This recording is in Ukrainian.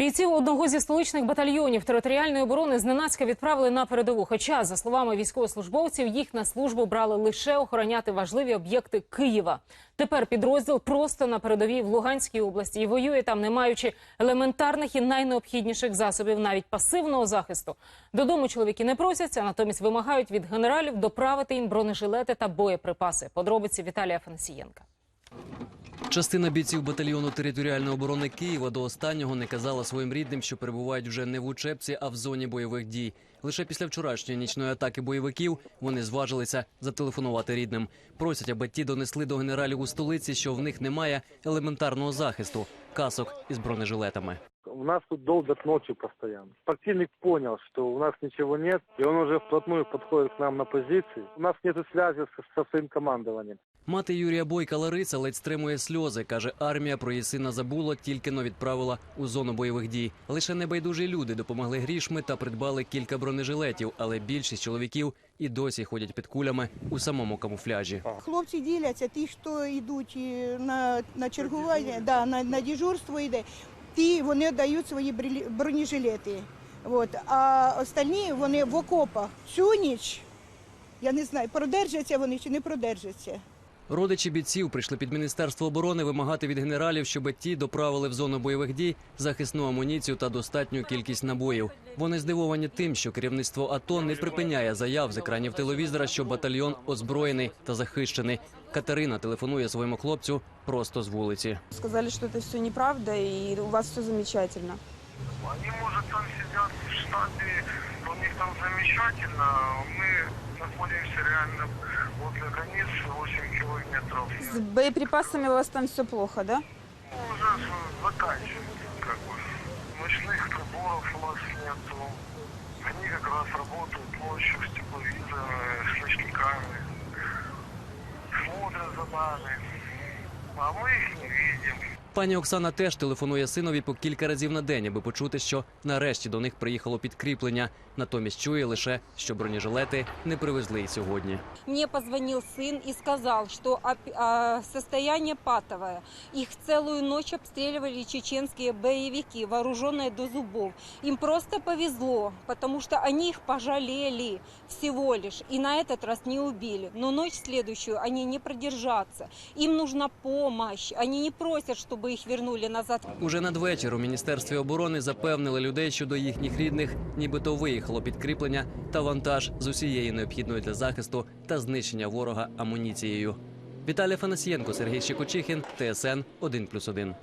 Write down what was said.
Бійців одного зі столичних батальйонів територіальної оборони зненацька відправили на передову. Хоча, за словами військовослужбовців, їх на службу брали лише охороняти важливі об'єкти Києва. Тепер підрозділ просто на передовій в Луганській області і воює там, не маючи елементарних і найнеобхідніших засобів, навіть пасивного захисту. Додому чоловіки не просяться, натомість вимагають від генералів доправити їм бронежилети та боєприпаси. Подробиці Віталія Фанасієнка. Частина бійців батальйону територіальної оборони Києва до останнього не казала своїм рідним, що перебувають вже не в учебці, а в зоні бойових дій. Лише після вчорашньої нічної атаки бойовиків вони зважилися зателефонувати рідним. Просять, аби ті донесли до генералів у столиці, що в них немає елементарного захисту касок із бронежилетами. У нас тут долбят ночью постоянно. Противник понял, что у нас ничего нет, и он уже вплотную подходит к нам на позиции. У нас нет связи со, со своим командованием. Мати Юрія Бойка Лариса ледь стримує сльози. каже, армія про її сина забула, тільки но відправила у зону бойових дій. Лише небайдужі люди допомогли грішми та придбали кілька бронежилетів, але більшість чоловіків і досі ходять під кулями у самому камуфляжі. Хлопці діляться, ті, хто йдуть на, на чергування, да, на, на дежурство йде, ті вони дають свої бронежилети. От. А остальні вони в окопах. Всю ніч, я не знаю, продержаться вони чи не продержаться. Родичі бійців прийшли під міністерство оборони вимагати від генералів, щоб ті доправили в зону бойових дій захисну амуніцію та достатню кількість набоїв. Вони здивовані тим, що керівництво АТО не припиняє заяв з екранів телевізора, що батальйон озброєний та захищений. Катерина телефонує своєму хлопцю просто з вулиці. Сказали, что это все неправда и у вас все замечательно. Они, может, там сидят в штабе, у них там замечательно. Находимся реально возле границ 8 километров. С боеприпасами у вас там все плохо, да? Ну, уже заканчивается, как бы. Ночных приборов у нас нету. Они как раз работают ночью с тепловизорами, с ночниками. Смотрят за нами. А мы их не видим. Пані Оксана теж телефонує синові по кілька разів на день, аби почути, що нарешті до них приїхало підкріплення. Натомість чує лише, що бронежилети не привезли й сьогодні. Мне позвонил сын и сказал, что оп- а, состояние патовое. Их целую ночь обстреливали чеченские боевики, вооруженные до зубов. Им просто повезло, потому что они их пожалели всего лишь. И на этот раз не убили. Но ночь следующую они не продержатся. Им нужна помощь. Они не просят, чтобы их вернули назад. Уже надвечір у міністерстві оборони запевнили людей, що до їхніх рідних нібито виїхало підкріплення та вантаж з усією необхідною для захисту та знищення ворога амуніцією. Віталій Фанасієнко, Сергій Щекочихін, ТСН 1+,1.